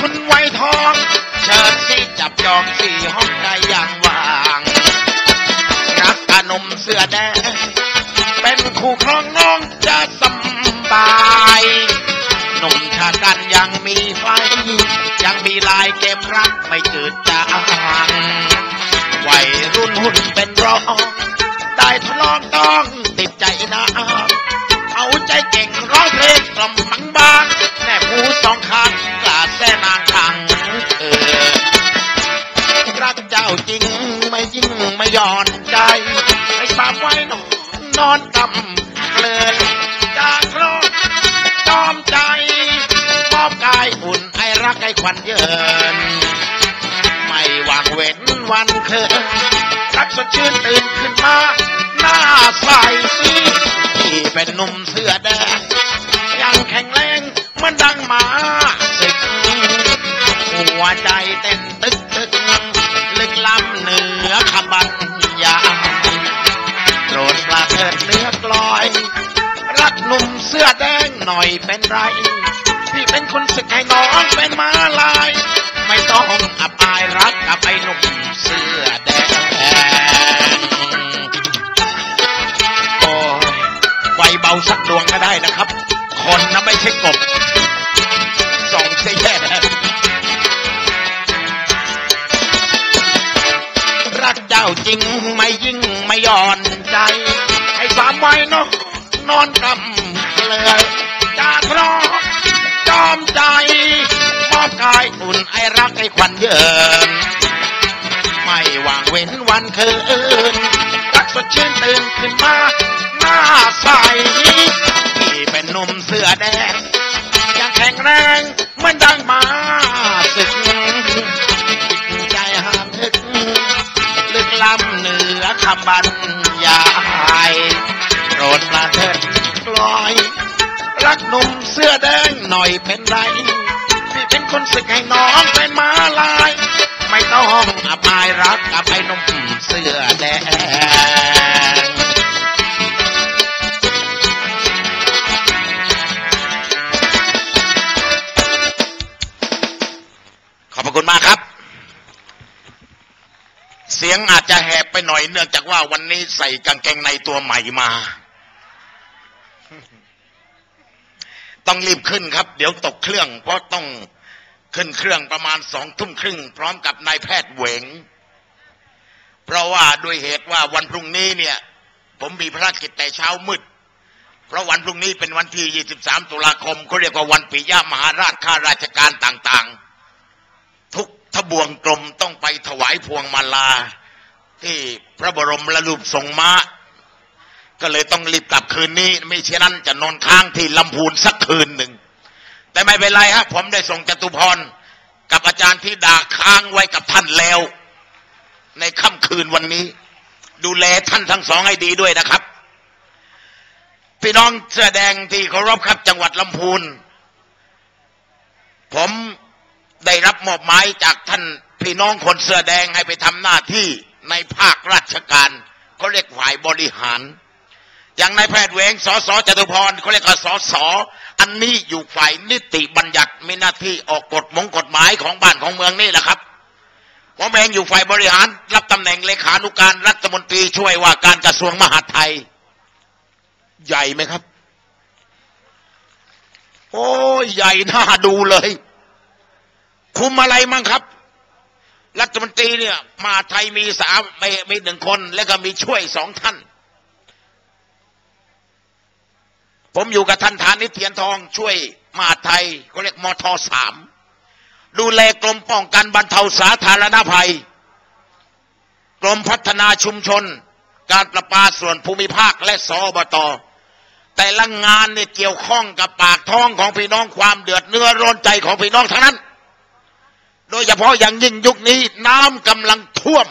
คุณไวยทองเชิญสิจับจองสี่ห้องได้อย่างว่างรักอนมเสื้อแดงเป็นคู่ครองน้องจะสบายหนุ่มชากันยังมีไฟ ยังมีลายเกมรักไม่จืดจางวัยรุ่นหุ่นเป็นร้องได้ทดลองต้อง เยิน ไม่วางเว้นวันเคินรักสดชื่นตื่นขึ้นมา หน้าใสที่เป็นหนุ่มเสื้อแดง ยังแข็งแรงเหมันดังมาศึกหัวใจเต้นตึกตึกลึกล้ำเหนือคำบรรยายโปรดปลาเถิดเนื้อกลอย รักหนุ่มเสื้อแดงหน่อยเป็นไร พี่เป็นคนสึกให้น้องเป็นมาลาย ไม่ต้องอับอายรักกับไอ้หนุ่มเสื้อแดงโอ้ยไฟเบาสักดวงก็ได้นะครับ คนนะไม่ใช่กบส่องเสียแย่รักเจ้าจริงไม่ยิ่งไม่ย่อนใจ ให้สามไว้เนาะนอนกำเลย อุ่นไอรักไอควันเยินไม่วางเว้นวันคืนรักสดชื่นตื่นขึ้นมาหน้าใสที่เป็นหนุ่มเสื้อแดงยังแข็งแรงเหมือนดังมาศึกจิใจหามทึก ลึกล้ำเหนือคำบรรยายโปรดประเถิดกลอย รักหนุ่มเสื้อแดงหน่อยเป็นไร คนสึกให้น้องเป็นมาลาย ไม่ต้องอับอายรักกับไอ้นมเสื้อแดงขอบพระคุณมากครับ เสียงอาจจะแหบไปหน่อยเนื่องจากว่าวันนี้ใส่กางเกงในตัวใหม่มาต้องรีบขึ้นครับ เดี๋ยวตกเครื่องเพราะต้อง ขึ้นเครื่องประมาณสองทุ่มครึ่ง พร้อมกับนายแพทย์เหวง เพราะว่าด้วยเหตุว่าวันพรุ่งนี้เนี่ย ผมมีภารกิจแต่เช้ามืด เพราะวันพรุ่งนี้เป็นวันที่ 23 ตุลาคมเขาเรียกว่าวันปิยมหาราชข้าราชการต่างๆ ทุกทบวงกรมต้องไปถวายพวงมาลา ที่พระบรมระลูปทรงม้าก็เลยต้องรีบกลับคืนนี้ ไม่เช่นนั้นจะนอนค้างที่ลำพูนสักคืนหนึ่ง แต่ไม่เป็นไรฮะผมได้ส่งจตุพร กับอาจารย์ที่ดาค้างไว้กับท่านแล้ว ในค่ำคืนวันนี้ ดูแลท่านทั้งสองให้ดีด้วยนะครับ พี่น้องเสื้อแดงที่เคารพครับจังหวัดลำพูน ผมได้รับมอบหมายจากท่านพี่น้องคนเสื้อแดงให้ไปทำหน้าที่ในภาคราชการเขาเรียกฝ่ายบริหาร อย่างนายแพทย์เวงสสจตุพรเขาเรียกว่าสสอันนี้อยู่ฝ่ายนิติบัญญัติมีหน้าที่ออกกฎมงกฎหมายของบ้านของเมืองนี่แหละครับผมเองอยู่ฝ่ายบริหาร รับตำแหน่งเลขานุการรัฐมนตรีช่วยว่าการกระทรวงมหาดไทย ใหญ่ไหมครับ โอ้ใหญ่น่าดูเลย คุมอะไรมั่งครับ รัฐมนตรีเนี่ย มหาไทยมีสามมีมีหนึ่งคน แล้วก็มีช่วยสองท่าน ผมอยู่กับท่านฐานิเทียนทองช่วยมาไทยเขาเรียกมทสามดูแลกรมป้องกันบรรเทาสาธารณภัย กรมพัฒนาชุมชน การประปาส่วนภูมิภาคและสอบต แต่ละงานเนี่ยเกี่ยวข้องกับปากท้องของพี่น้องความเดือดเนื้อร้อนใจของพี่น้องทั้งนั้น โดยเฉพาะอย่างยิ่งยุคนี้น้ำกำลังท่วม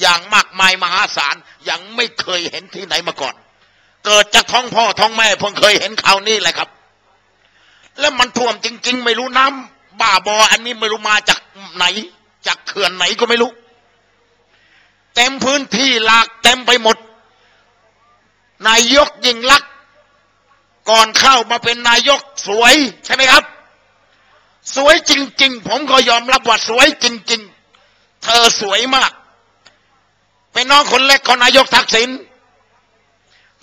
อย่างมากมายมหาศาลยังไม่เคยเห็นที่ไหนมาก่อน เกิดจากท้องพ่อท้องแม่เพิ่งเคยเห็นข่าวนี้แหละครับ แล้วมันท่วมจริง ๆ ไม่รู้น้ำบ้าบอ อันนี้ไม่รู้มาจากไหน จากเขื่อนไหนก็ไม่รู้ เต็มพื้นที่หลากเต็มไปหมด นายกยิ่งลักษณ์ก่อนเข้ามาเป็นนายกสวยใช่ไหมครับ สวยจริง ๆ ผมก็ยอมรับว่าสวยจริง ๆ เธอสวยมาก เป็นน้องคนเล็กของนายกทักษิณ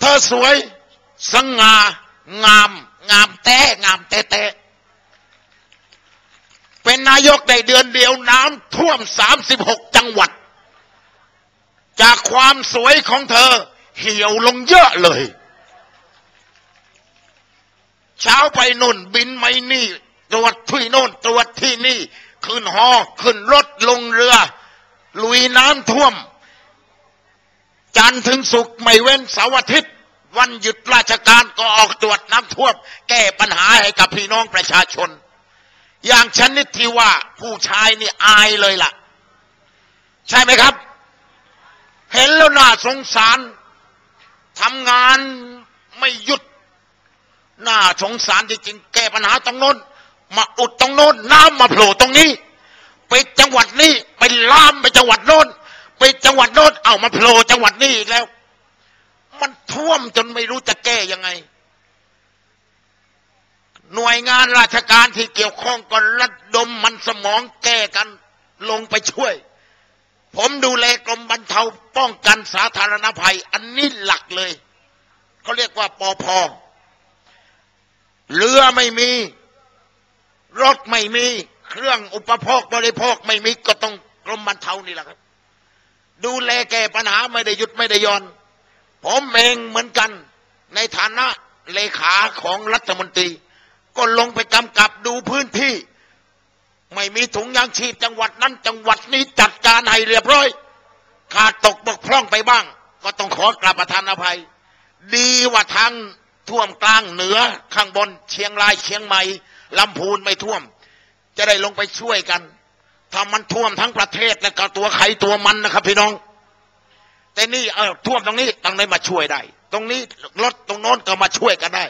เธอสวย สง่างาม งามแต้งามแต้แต้เป็นนายกได้เดือนเดียวน้ำท่วมสามสิบหกจังหวัด จากความสวยของเธอ เหี่ยวลงเยอะเลย เช้าไปนุ่นบินไม่นี่ ตรวจที่โน่นตรวจที่นี่ ขึ้นหอขึ้นรถลงเรือ ลุยน้ำท่วม จันทร์ถึงสุกร์ไม่เว้นเสาร์อาทิตย์ วันหยุดราชการก็ออกตรวจน้ำท่วม แก้ปัญหาให้กับพี่น้องประชาชน อย่างชนิดที่ว่าผู้ชายนี่อายเลยล่ะ ใช่ไหมครับ เห็นแล้วน่าสงสารทำงานไม่หยุดน่าสงสารจริงๆแก้ปัญหาตรงโน้นมาอุดตรงโน้นน้ำมาโผล่ตรงนี้ ไปจังหวัดนี้ไปล่ามไปจังหวัดโน้น ไปจังหวัดโน้นเอามาโผล่จังหวัดนี้อีกแล้ว มันท่วมจนไม่รู้จะแก้ยังไง หน่วยงานราชการที่เกี่ยวข้องก็ระดมมันสมองแก้กันลงไปช่วย ผมดูแลกรมบรรเทาป้องกันสาธารณภัย อันนี้หลักเลย เขาเรียกว่าปอพอเรือไม่มี รถไม่มี เครื่องอุปโภคบริโภคไม่มีก็ต้องกรมบรรเทานี่แหละครับ ดูแลแก้ปัญหาไม่ได้หยุดไม่ได้ย่อน ผมเองเหมือนกัน ในฐานะเลขาของรัฐมนตรี ก็ลงไปกำกับดูพื้นที่ ไม่มีถุงยางชีพจังหวัดนั้นจังหวัดนี้จัดการให้เรียบร้อย ขาดตกบกพร่องไปบ้าง ก็ต้องขอกราบประทานอภัย ดีว่าทางท่วมกลางเหนือข้างบนเชียงรายเชียงใหม่ลำพูนไม่ท่วม จะได้ลงไปช่วยกัน ถ้ามันท่วมทั้งประเทศแล้วก็ตัวใครตัวมันนะครับ พี่น้อง แต่นี่เออท่วมตรงนี้ตรงนี้มาช่วยได้ ตรงนี้รถตรงโน้นก็มาช่วยกันได้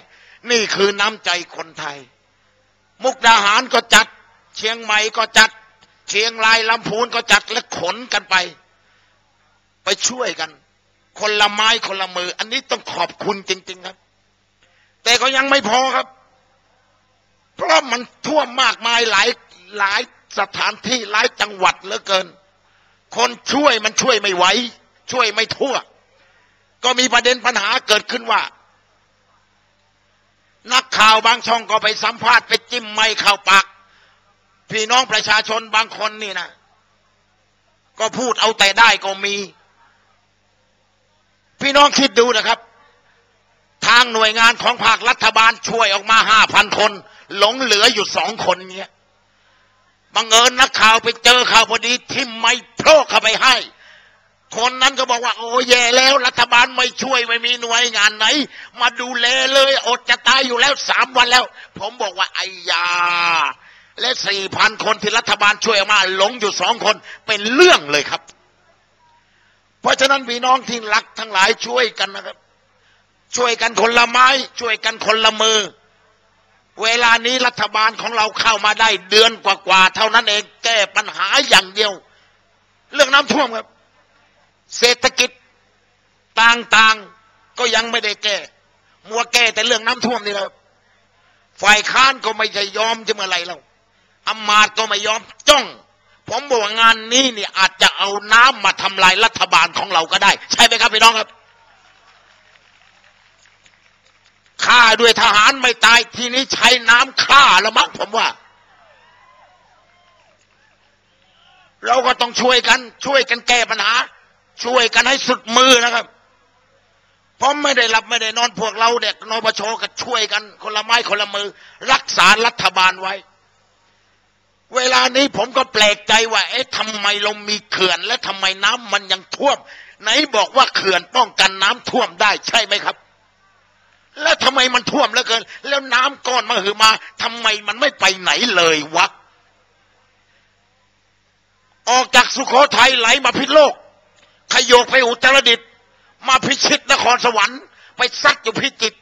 นี่คือน้ำใจคนไทย มุกดาหารก็จัด เชียงใหม่ก็จัด เชียงรายลำพูนก็จัดและขนกันไป ไปช่วยกัน คนละไม้คนละมือ อันนี้ต้องขอบคุณจริง ๆครับ แต่ก็ยังไม่พอครับ เพราะมันท่วมมากมายหลายหลาย สถานที่หลายจังหวัดเหลือเกิน คนช่วยมันช่วยไม่ไหวช่วยไม่ทั่ว ก็มีประเด็นปัญหาเกิดขึ้นว่า นักข่าวบางช่องก็ไปสัมภาษณ์ไปจิ้มไม่เข้าปากพี่น้องประชาชนบางคนนี่นะก็พูดเอาแต่ได้ก็มี พี่น้องคิดดูนะครับ ทางหน่วยงานของภาครัฐบาลช่วยออกมาห้าพันคน หลงเหลืออยู่สองคนเนี้ย บังเอิญนักข่าวไปเจอข่าวพอดีทิมไม่โพรกเข้าไปให้ คนนั้นก็บอกว่า โอ้แย่แล้ว รัฐบาลไม่ช่วยไม่มีหน่วยงานไหน มาดูแลเลยอดจะตายอยู่แล้วสามวันแล้ว ผมบอกว่าไอ้ยา และสี่พันคนที่รัฐบาลช่วยมาหลงอยู่สองคนเป็นเรื่องเลยครับ เพราะฉะนั้นพี่น้องที่รักทั้งหลายช่วยกันนะครับ ช่วยกันคนละไม้ ช่วยกันคนละมือ เวลานี้รัฐบาลของเราเข้ามาได้เดือนกว่าๆเท่านั้นเองแก้ปัญหาอย่างเดียว เรื่องน้ำท่วมครับ เศรษฐกิจต่างๆก็ยังไม่ได้แก้ มัวแก้แต่เรื่องน้ำท่วมนี่แหละฝ่ายค้านก็ไม่จะยอมจะเมื่อไรแล้วอำมาตย์ก็ไม่ยอมจ้องผมบอกว่างานนี้นี่อาจจะเอาน้ำมาทำลายรัฐบาลของเราก็ได้ ใช่ไหมครับพี่น้องครับ ฆ่าด้วยทหารไม่ตาย ทีนี้ใช้น้ำฆ่าล้วมั้งผมว่า เราก็ต้องช่วยกัน ช่วยกันแก้ปัญหา ช่วยกันให้สุดมือนะครับผมไม่ได้หลับไม่ได้นอนพวกเราเด็กนปชก็ช่วยกัน คนละไม้คนละมือ รักษารัฐบาลไว้ เวลานี้ผมก็แปลกใจว่า เอ๊ะทำไมเรามีเขื่อน และทำไมน้ำมันยังท่วม ไหนบอกว่าเขื่อนป้องกันน้ำท่วมได้ใช่ไหมครับ แล้วทำไมมันท่วมเหลือเกิน แล้วน้ำก้อนมาหือมาทำไมมันไม่ไปไหนเลยวะ ออกจากสุโขทัยไหลมาพิษโลก ขยโยกไปอุตรดิตถ์มาพิชิตนครสวรรค์ ไปซัดอยู่พิจิตร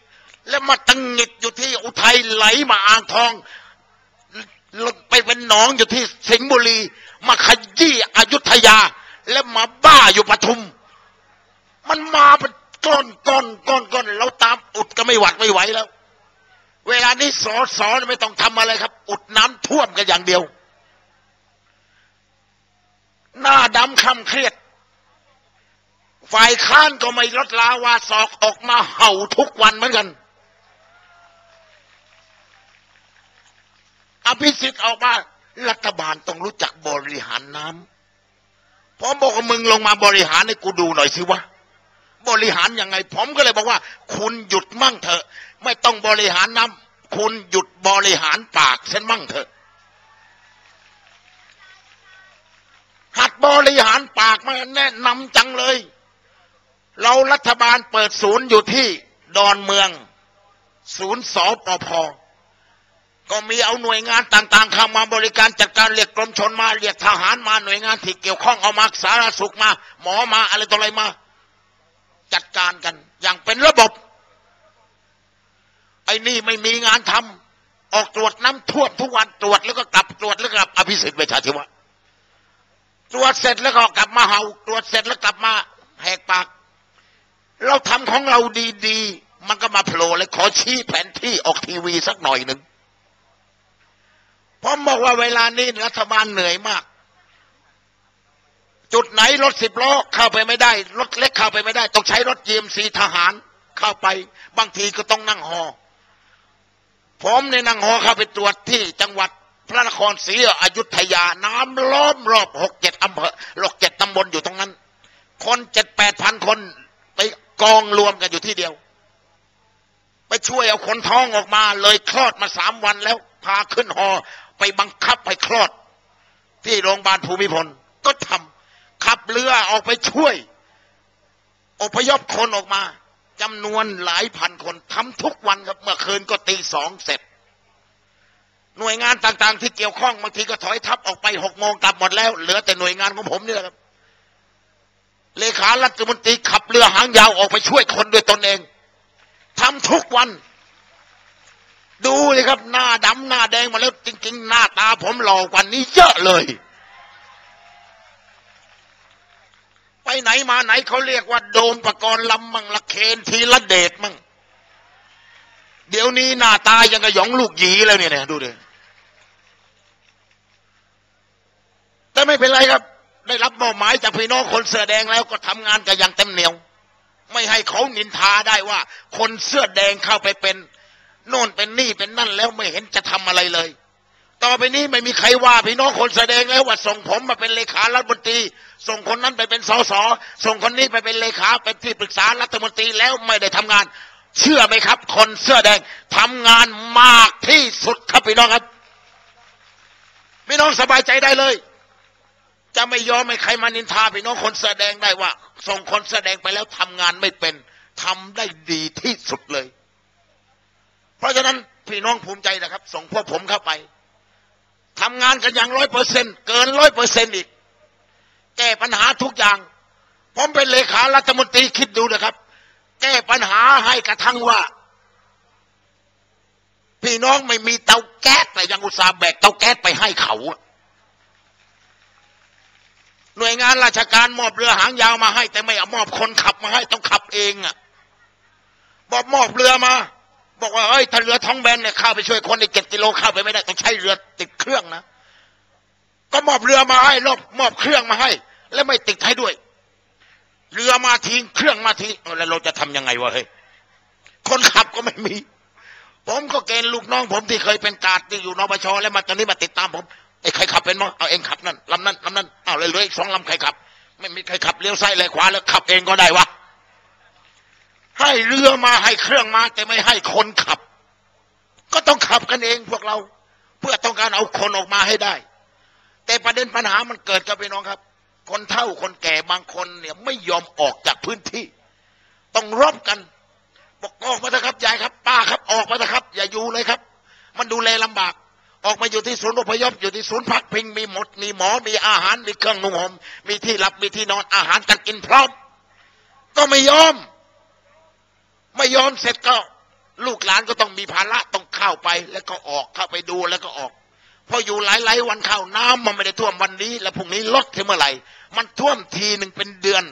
แล้วมาตังหงิดอยู่ที่อุทัยไหลมาอ่างทองไปเป็นหนองอยู่ที่สิงห์บุรี มาขยี้อยุธยา แล้วมาบ้าอยู่ปทุม มันมาเป็น ก้อนก้อนก้อนก้อนเราตามอุดก็ไม่หวัดไม่ไหวแล้ว เวลานี้สอสอไม่ต้องทำอะไรครับ อุดน้ำท่วมกันอย่างเดียว หน้าดำคำเครียด ฝ่ายค้านก็ไม่ลดลาวาสอกออกมาเห่าทุกวันเหมือนกันอภิสิทธิ์ออกมารัฐบาลต้องรู้จักบริหารน้ำผมบอกว่ามึงลงมาบริหารให้กูดูหน่อยสิวะ บริหารยังไง ผมก็เลยบอกว่า คุณหยุดมั่งเถอะ ไม่ต้องบริหารน้ำคุณหยุดบริหารปากฉันมั่งเถอะ หัดบริหารปากมาแนะนำจังเลย เรารัฐบาลเปิดศูนย์อยู่ที่ดอนเมือง ศูนย์สปพก็มีเอาหน่วยงานต่างๆเข้ามาบริการจัดการเรียกกรมชนมาเรียกทหารมาหน่วยงานที่เกี่ยวข้องเอามาสาธารณสุขมา หมอมาอะไรต่ออะไรมา จัดการกัน อย่างเป็นระบบ ไอ้นี่ไม่มีงานทำออกตรวจน้ำท่วมทุกวันตรวจแล้วก็กลับตรวจแล้วกลับ อภิสิทธิ์ประชาธิวะตรวจเสร็จแล้วก็กลับมาเห่าตรวจเสร็จแล้วกลับมาแหกปาก เราทำของเราดีๆ มันก็มาโผล่เลยขอชี้แผนที่ออกทีวีสักหน่อยหนึ่งผมบอกว่าเวลานี้รัฐบาลเหนื่อยมาก จุดไหนรถสิบล้อเข้าไปไม่ได้ รถเล็กเข้าไปไม่ได้ ต้องใช้รถเยียมซีทหารเข้าไป บางทีก็ต้องนั่งหอผมในนั่งหอเข้าไปตรวจที่จังหวัดพระนครศรีอยุธยา น้ำล้อมรอบหกเจ็ดอำเภอหกเจ็ดตำบลอยู่ตรงนั้น คนเจ็ดแปดพันคนไปกองรวมกันอยู่ที่เดียว ไปช่วยเอาคนท้องออกมาเลยคลอดมาสามวันแล้ว พาขึ้นหอไปบังคับไปคลอด ที่โรงพยาบาลภูมิพลก็ทำ ขับเรือออกไปช่วย อพยพคนออกมาจำนวนหลายพันคนทำทุกวันครับ เมื่อคืนก็ตีสองเสร็จ หน่วยงานต่างๆ ที่เกี่ยวข้องบางทีก็ถอยทับออกไปหกโมงกลับหมดแล้ว เหลือแต่หน่วยงานของผมเนี่ยครับเลขารัฐมนตรีขับเรือหางยาวออกไปช่วยคนด้วยตนเองทำทุกวัน ดูเลยครับ หน้าดำหน้าแดงมาแล้วจริง ๆ หน้าตาผมหล่อกว่านี้เยอะเลย ไปไหนมาไหนเขาเรียกว่า โดมประกรณ์ลำมังละเคนทีละเดชมั่งเดี๋ยวนี้หน้าตายังกระยองลูกหยีแล้วเนี่ยดูดิแต่ไม่เป็นไรครับ ได้รับมอบหมายจากพี่น้องคนเสื้อแดงแล้วก็ทำงานกันอย่างเต็มเหนียว ไม่ให้เขานินทาได้ว่า คนเสื้อแดงเข้าไปเป็น โน่นเป็นนี่เป็นนั่นแล้วไม่เห็นจะทำอะไรเลย ต่อไปนี้ไม่มีใครว่าพี่น้องคนแสดงแล้วว่าส่งผมมาเป็นเลขารัฐมนตรี ส่งคนนั้นไปเป็นสสส่งคนนี้ไปเป็นเลขาเป็นที่ปรึกษารัฐมนตรีแล้วไม่ได้ทำงาน เชื่อไหมครับ คนเสื้อแดงทำงานมากที่สุดครับพี่น้องครับพี่น้องสบายใจได้เลย จะไม่ยอมให้ใครมานินทาพี่น้องคนแสดงได้ว่า ส่งคนแสดงไปแล้วทำงานไม่เป็นทำได้ดีที่สุดเลย เพราะฉะนั้นพี่น้องภูมิใจนะครับ ส่งพวกผมเข้าไป ทำงานกันอย่างร้อยเปอร์เซ็นเกินร้อยเปอร์เซ็นอีก แก้ปัญหาทุกอย่าง ผมเป็นเลขารัฐมนตรีคิดดูนะครับ แก้ปัญหาให้กระทั่งว่า พี่น้องไม่มีเตาแก๊สแต่ยังอุตส่าห์แบกเตาแก๊สไปให้เขาหน่วยงานราชการมอบเรือหางยาวมาให้ แต่ไม่เอามอบคนขับมาให้ต้องขับเองอะบอกมอบเรือมา บอกว่าเฮ้ยถ้าเรือท้องแบนเนี่ยข้าไปช่วยคนในเจ็ดกิโลข้าไปไม่ได้ต้องใช้เรือติดเครื่องนะก็มอบเรือมาให้รอบมอบเครื่องมาให้ แล้วไม่ติดให้ด้วย เรือมาทิ้งเครื่องมาทิ้งแล้วเราจะทํำยังไงวะเฮ้ยคนขับก็ไม่มี ผมก็เกณฑ์ลูกน้องผมที่เคยเป็นกาดที่อยู่นปชแล้วมาตอนนี้มาติดตามผมไอ้ใครขับเป็นมั้งเอาเองขับนั่นลำนั้นลำนั้นเอาเลยเหลืออีกสองลำใครขับ ไม่มีใครขับเลี้ยวซ้ายเลยขวาแล้วขับเองก็ได้วะ ให้เรือมาให้เครื่องมา แต่ไม่ให้คนขับ ก็ต้องขับกันเองพวกเรา เพื่อต้องการเอาคนออกมาให้ได้ แต่ประเด็นปัญหามันเกิดกับพี่น้องครับ คนเฒ่าคนแก่บางคนเนี่ยไม่ยอมออกจากพื้นที่ ต้องรบกันบอกออกมาเถอะครับยายครับ ป้าครับ ออกมาเถอะครับ อย่าอยู่เลยครับ มันดูแลลำบากออกมาอยู่ที่ศูนย์อพยพอยู่ที่ศูนย์พักพิงมีหมด มีหมอมีอาหารมีเครื่องนุ่งห่มมีที่หลับมีที่นอนอาหารการกินพร้อม ก็ไม่ยอม ไม่ยอมเสร็จก็ลูกหลานก็ต้องมีภาระต้องเข้าไปแล้วก็ออกเข้าไปดูแล้วก็ออกพออยู่หลายๆวันเข้าน้ำมันไม่ได้ท่วมวันนี้ แล้วพรุ่งนี้ลดถึงเมื่อไหร่ มันท่วมทีหนึ่งเป็นเดือน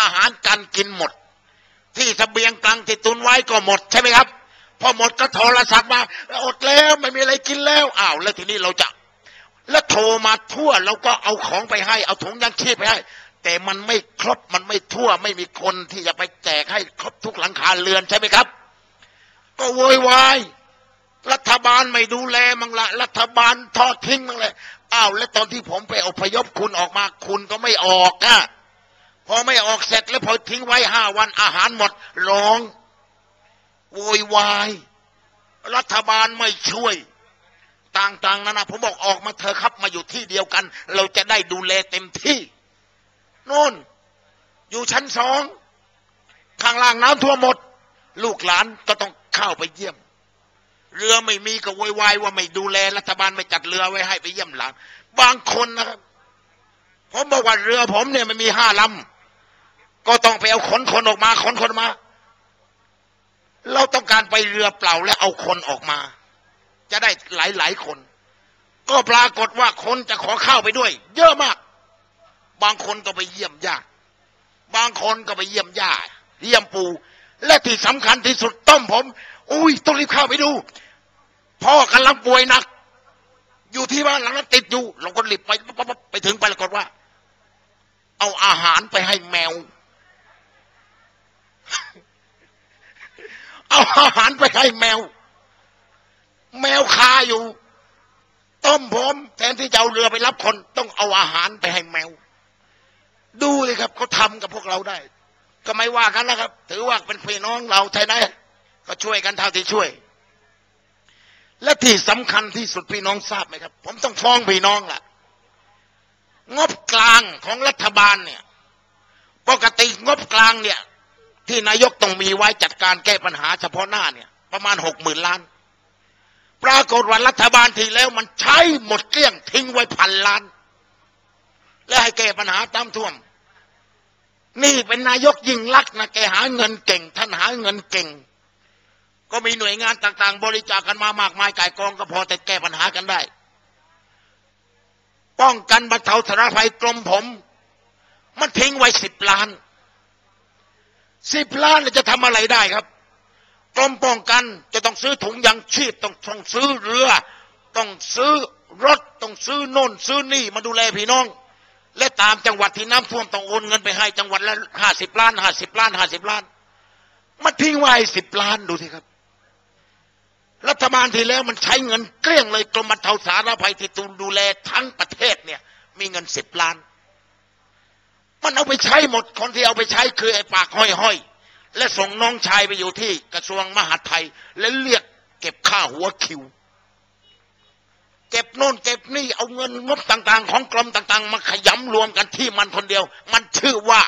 อาหารการกินหมด ที่สเสบียงกลางที่ตุนไว้ก็หมดใช่ไหมครับพพอหมดก็โทรศัพท์มาอดแล้วไม่มีอะไรกินแล้วอ้าวแล้วทีนี้เราจะ แล้วโทรมาทั่วเราก็เอาของไปให้ เอาถุงยังชีพไปให้ แต่มันไม่ครบมันไม่ทั่วไม่มีคนที่จะไปแจกให้ครบทุกหลังคาเรือนใช่ไหมครับ ก็โวยวายรัฐบาลไม่ดูแลมังละ รัฐบาลทอดทิ้งมังเลยอ้าวแล้วตอนที่ผมไปอพยพคุณออกมาคุณก็ไม่ออกอะพอไม่ออกเสร็จแล้วพอทิ้งไว้ห้าวันอาหารหมดร้องโวยวายรัฐบาลไม่ช่วย ต่างๆนั่นนะผมบอกออกมาเธอครับมาอยู่ที่เดียวกัน เราจะได้ดูแลเต็มที่ นู่น อยู่ชั้นสอง ข้างล่างน้ำท่วมหมด ลูกหลานก็ต้องเข้าไปเยี่ยม เรือไม่มีก็โวยวายว่าไม่ดูแลรัฐบาลไม่จัดเรือไว้ให้ไปเยี่ยมหลาน บางคนนะครับผมบอกว่าเรือผมเนี่ยมันมีห้าลำก็ต้องไปเอาขนคนออกมาขนคนมา เราต้องการไปเรือเปล่าและเอาคนออกมา จะได้หลายหลายคน ก็ปรากฏว่าคนจะขอเข้าไปด้วย เยอะมาก บางคนก็ไปเยี่ยมญาติบางคนก็ไปเยี่ยมญาติเยี่ยมปู่ และที่สำคัญที่สุดต้มผม อุ้ยต้องรีบเข้าไปดู พ่อกำลังป่วยหนัก อยู่ที่บ้านหลังนั้นติดอยู่เราก็รีบไปไปถึงไปปรากฏว่า เอาอาหารไปให้แมว เอาอาหารไปให้แมว แมวคาอยู่ ต้มผมแทนที่จะเอาเรือไปรับคน ต้องเอาอาหารไปให้แมว ดูเลยครับเขาทำกับพวกเราได้ ก็ไม่ว่ากันนะครับ ถือว่าเป็นพี่น้องเราใช่ไหมก็ช่วยกันเท่าที่ช่วย และที่สำคัญที่สุดพี่น้องทราบไหมครับ ผมต้องฟ้องพี่น้องล่ะ งบกลางของรัฐบาลเนี่ย ปกติงบกลางเนี่ย ที่นายกต้องมีไว้จัดการแก้ปัญหาเฉพาะหน้าเนี่ย ประมาณหกหมื่นล้าน ปรากฏว่ารัฐบาลที่แล้วมันใช้หมดเกลี้ยงทิ้งไว้พันล้าน และให้แก้ปัญหาตามท่วม นี่เป็นนายกยิ่งลักนะแกหาเงินเก่ง ท่านหาเงินเก่ง ก็มีหน่วยงานต่าง ๆ บริจาคกันมามากมายกายกองก็พอแต่แก้ปัญหากันได้ ป้องกันบรรเทาสาธารณภัยกรมผม มันทิ้งไว้สิบล้านสิบล้านจะทำอะไรได้ครับกรมป้องกันจะต้องซื้อถุงยางชีพต้องต้องซื้อเรือ ต้องซื้อรถต้องซื้อโน่นซื้อนี่มาดูแลพี่น้อง และตามจังหวัดที่น้ำท่วมต้องโอนเงินไปให้จังหวัดละห้าสิบล้านห้าสิบล้านห้าสิบล้าน มันทิ้งไว้สิบล้านดูสิครับ รัฐบาลที่แล้วมันใช้เงินเกลี้ยงเลยกรมบรรเทาสาธารณภัยที่ตูดูแลทั้งประเทศเนี่ย มีเงินสิบล้าน มันเอาไปใช้หมดคนที่เอาไปใช้คือไอ้ปากห้อยๆและส่งน้องชายไปอยู่ที่กระทรวงมหาดไทย และเรียกเก็บค่าหัวคิว เก็บโน่นเก็บนี่เอาเงินงบต่างๆ ของกรมต่างๆ มาขยำรวมกันที่มันคนเดียว มันชื่อว่า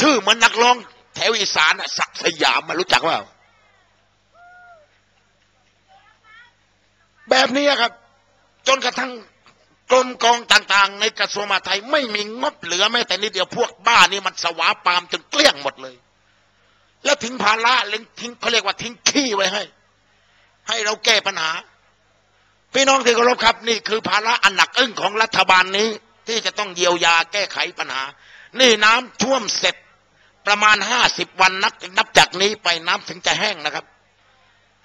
ชื่อเหมือนนักร้อง แถวอีสานศักสยามมารู้จักว่าแบบนี้ครับ จนกระทั่งกรมกองต่าง ๆ ในกระทรวงมหาดไทย ไม่มีงบเหลือแม้แต่นิดเดียวพวกบ้านี่มันสวาปามจนเกลี้ยงหมดเลย แล้วทิ้งภาระเล่งทิ้งเขาเรียกว่าทิ้งขี้ไว้ให้ ให้เราแก้ปัญหา พี่น้องที่เคารพครับนี่คือภาระอันหนักอึ้งของรัฐบาลนี้ ที่จะต้องเยียวยาแก้ไขปัญหา นี่น้ำท่วมเสร็จประมาณห้าสิบวันนับนับจากนี้ไปน้ำถึงจะแห้งนะครับ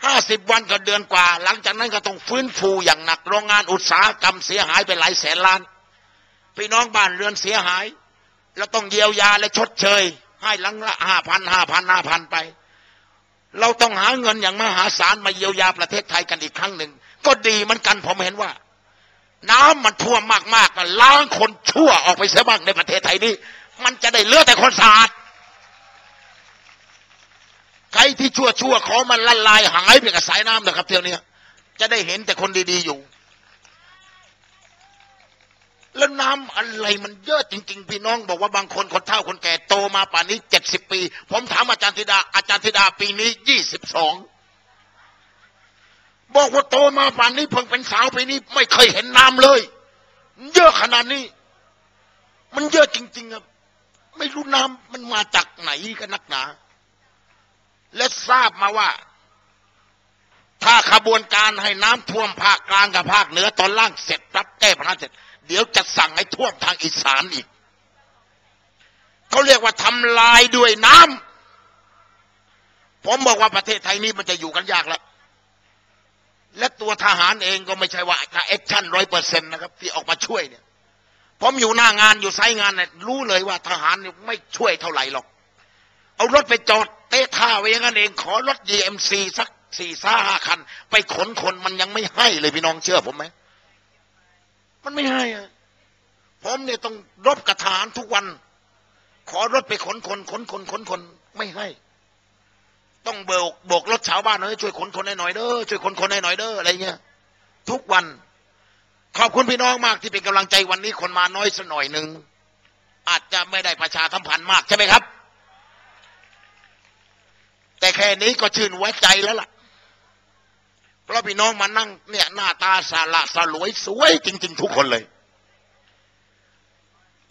ห้าสิบวันก็เดือนกว่า หลังจากนั้นก็ต้องฟื้นฟูอย่างหนักโรงงานอุตสาหกรรมเสียหายไปหลายแสนล้าน พี่น้องบ้านเรือนเสียหาย เราต้องเยียวยาและชดเชย ให้หลังละห้าพันห้าพันห้าพันไป เราต้องหาเงินอย่างมหาศาลมาเยียวยาประเทศไทยกันอีกครั้งหนึ่ง ก็ดีเหมือนกัน ผมเห็นว่า น้ำมันท่วมมากๆล้างคนชั่วออกไปเสียบ้างในประเทศไทยนี้ มันจะได้เลือแต่คนสะอาดใครที่ชั่วชั่วเขอมันละลายหายไปกับสายน้ำนะครับเที่ยวนี้จะได้เห็นแต่คนดีๆอยู่ แล้วน้ำอะไรมันเยอะจริง ๆ พี่น้องบอกว่าบางคนคนเฒ่าคนแก่โตมาป่านนี้เจ็ดสิบปี ผมถามอาจารย์ธิดา อาจารย์ธิดาปีนี้ยี่สิบสอง บอกว่าโตมาป่านนี้เพิ่งเป็นสาวปีนี้ ไม่เคยเห็นน้ำเลย เยอะขนาดนี้ มันเยอะจริง ๆ ครับ ไม่รู้น้ำมันมาจากไหนกันนักหนา และทราบมาว่า ถ้าขบวนการให้น้ำท่วมภาคกลางกับภาคเหนือตอนล่างเสร็จรับแก้ปัญหาเสร็จ เดี๋ยวจะสั่งให้ท่วมทางอีสานอีกเขาเรียกว่าทำลายด้วยน้ำผมบอกว่าประเทศไทยนี้มันจะอยู่กันยากแล้ว และตัวทหารเองก็ไม่ใช่ว่าจะแอคชั่นร้อยเปอร์เซ็นต์นะครับ ที่ออกมาช่วยเนี่ยผมอยู่หน้างานอยู่ไซงานเนี่ยรู้เลยว่าทหารไม่ช่วยเท่าไหร่หรอก เอารถไปจอดเตะท่าไว้อย่างนั้นเอง ขอรถ GMC สักสี่ซ่าห้าคัน ไปขนคนมันยังไม่ให้เลยพี่น้องเชื่อผมไหมมันไม่ให้อะผมเนี่ยต้องรบกับทหารทุกวัน ขอรถไปขนคนขนคนขนคนไม่ให้ ต้องเบิกโบกรถชาวบ้านเฮ้ยช่วยขนคนให้หน่อยเด้อช่วยขนคนให้หน่อยเด้ออะไรเงี้ยทุกวัน ขอบคุณพี่น้องมากที่เป็นกำลังใจวันนี้คนมาน้อยสักหน่อยหนึ่งอาจจะไม่ได้ประชาสัมพันธ์มากใช่ไหมครับ แต่แค่นี้ก็ชื่นหัวใจแล้วล่ะเพราะพี่น้องมานั่งเนี่ยหน้าตาสาละสลวยสวยจริง ๆ ทุกคนเลย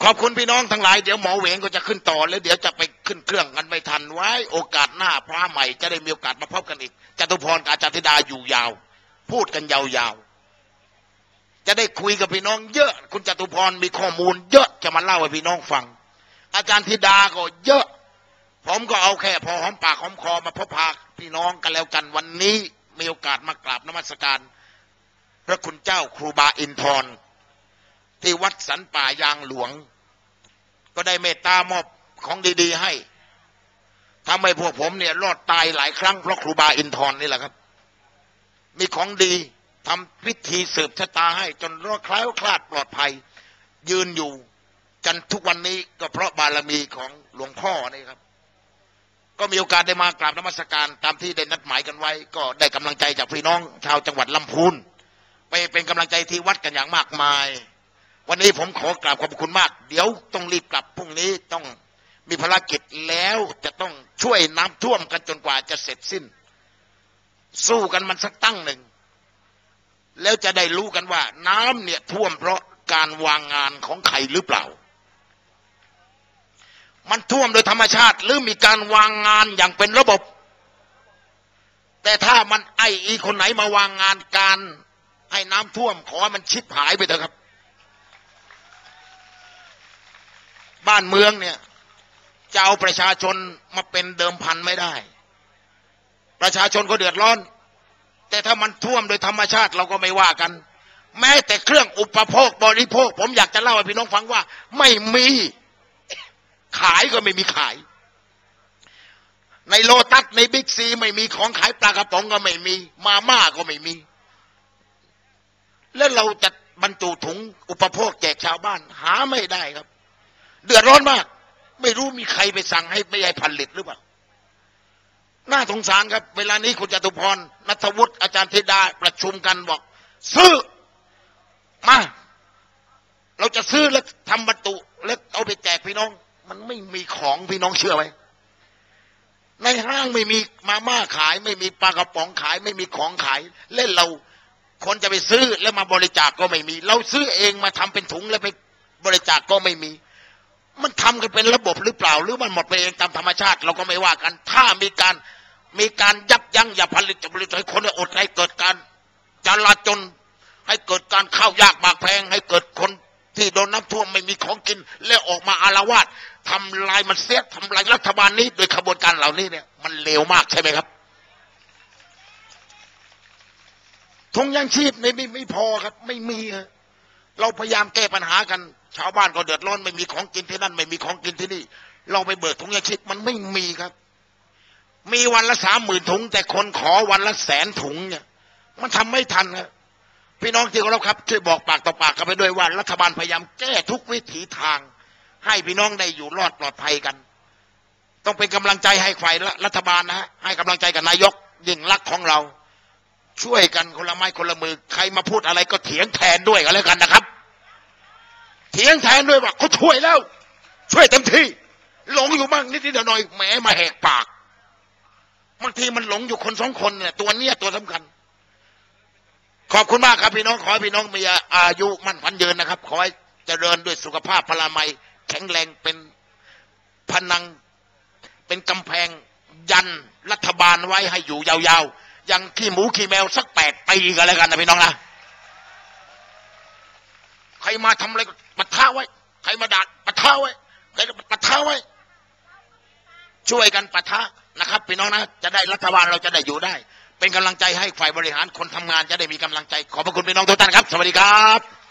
ขอบคุณพี่น้องทั้งหลายเดี๋ยวหมอเวงก็จะขึ้นต่อแล้วเดี๋ยวจะไปขึ้นเครื่องกันไม่ทันไว้ โอกาสหน้าพระใหม่จะได้มีโอกาสมาพบกันอีกจตุพรกับอาจารย์ธิดาอยู่ยาว พูดกันยาวๆจะได้คุยกับพี่น้องเยอะ คุณจตุพรมีข้อมูล เยอะจะมาเล่าให้พี่น้องฟัง อาจารย์ธิดาก็เยอะ ผมก็เอาแค่พอหอมปากหอมคอมาพบพาพี่น้องกันแล้วกันวันนี้มีโอกาสมากราบนมัสการ พระคุณเจ้าครูบาอินทร์ที่วัดสันป่ายางหลวง ก็ได้เมตตามอบของดี ๆ ให้ทำให้พวกผมเนี่ย รอดตายหลายครั้งเพราะครูบาอินทร์นี่แหละครับ มีของดีทำพิธีสืบชะตาให้ จนรอดคล้ายคลาดปลอดภัย ยืนอยู่จนทุกวันนี้ก็เพราะบารมีของหลวงพ่อนี่ครับ ก็มีโอกาสได้มากราบนมัสการตามที่ได้นัดหมายกันไว้ ก็ได้กำลังใจจากพี่น้องชาวจังหวัดลำพูนไปเป็นกำลังใจที่วัดกันอย่างมากมาย วันนี้ผมขอกราบขอบคุณมาก เดี๋ยวต้องรีบกลับพรุ่งนี้ต้องมีภารกิจแล้วจะต้องช่วยน้ำท่วมกันจนกว่าจะเสร็จสิ้น สู้กันมันสักตั้งหนึ่ง แล้วจะได้รู้กันว่า น้ำเนี่ยท่วมเพราะการวางงานของใครหรือเปล่า มันท่วมโดยธรรมชาติ หรือมีการวางงานอย่างเป็นระบบ แต่ถ้ามันไออีคนไหนมาวางงานการให้น้ำท่วมขอมันชิบหายไปเถอะครับ บ้านเมืองเนี่ยจะเอาประชาชนมาเป็นเดิมพันไม่ได้ ประชาชนก็เดือดร้อน แต่ถ้ามันท่วมโดยธรรมชาติเราก็ไม่ว่ากัน แม้แต่เครื่องอุปโภคบริโภค ผมอยากจะเล่าให้พี่น้องฟังว่า ไม่มีขายก็ไม่มีขาย ในโลตัสในบิ๊กซีไม่มีของขายปลากระป๋องก็ไม่มี มาม่าก็ไม่มี แล้วเราจะบรรจุถุงอุปโภคแจกชาวบ้าน หาไม่ได้ครับ เดือดร้อนมาก ไม่รู้มีใครไปสั่งให้ไม่ให้ผลิตหรือเปล่าน่าสงสารครับ เวลานี้คุณจตุพรนัทวุฒิอาจารย์เทดาประชุมกันบอก ซื้อมา เราจะซื้อแล้วทำบรรจุแล้วเอาไปแจกพี่น้อง มันไม่มีของพี่น้องเชื่อไหมในห้างไม่มีมาม่าขาย ไม่มีปลากระป๋องขาย ไม่มีของขาย เล่นเราคนจะไปซื้อแล้วมาบริจาคกก็ไม่มี เราซื้อเองมาทำเป็นถุงแล้วไปบริจาคกก็ไม่มี มันทำกันเป็นระบบหรือเปล่า หรือมันหมดไปเองตามธรรมชาติ เราก็ไม่ว่ากัน ถ้ามีการมีการยับยั้งอย่าผลิตจะผลิตให้คนอดให้เกิดการจลาจนให้เกิดการข้าวยากหมากแพง ให้เกิดคนที่โดนน้ำท่วมไม่มีของกิน แล้วออกมาอารวาสทำลายมันเสียทำลายรัฐบาลนี้ โดยขบวนการเหล่านี้เนี่ย มันเลวมากใช่ไหมครับทงยังชีพไม่ไม่พอครับ ไม่มี เราพยายามแก้ปัญหากัน ชาวบ้านก็เดือดร้อนไม่มีของกินที่นั่น ไม่มีของกินที่นี่ เราไปเบิกถุงยังชีพมันไม่มีครับ มีวันละสามหมื่นถุง แต่คนขอวันละแสนถุงเนี่ย มันทำไม่ทันครับพี่น้องที่เคารพครับช่วยบอกปากต่อปากกันไปด้วยว่ารัฐบาลพยายามแก้ทุกวิถีทาง ให้พี่น้องได้อยู่รอดปลอดภัยกัน ต้องเป็นกำลังใจให้ฝ่ายรัฐบาลนะฮะให้กำลังใจกับนายกยิ่งรักของเรา ช่วยกันคนละไม้คนละมือ ใครมาพูดอะไรก็เถียงแทนด้วยกันแล้วกันนะครับ เถียงแทนด้วยว่าเขาช่วยแล้ว ช่วยเต็มที่หลงอยู่บ้างนิดนิดหน่อยแหมมาแหกปากบางทีมันหลงอยู่คนสองคนเนี่ยตัวเนี้ยตัวสำคัญ ขอบคุณมากครับพี่น้องขอให้พี่น้องมีอายุมั่นพันยืนนะครับ ขอให้เจริญด้วยสุขภาพพลามัย แข็งแรงเป็นพนังเป็นกำแพงยันรัฐบาลไว้ให้อยู่ยาวๆ ยังขี้หมูขี้แมวสักแปดปีกันแล้วกันนะพี่น้องนะใครมาทำอะไร ปะท้าไว้ ใครมาด่าปะท้าไว้ใครปะท้าไว้ ช่วยกันปะท้านะครับพี่น้องนะ จะได้รัฐบาลเราจะได้อยู่ได้ เป็นกำลังใจให้ฝ่ายบริหารคนทำงานจะได้มีกำลังใจ ขอบพระคุณพี่น้องทุกท่านครับ สวัสดีครับ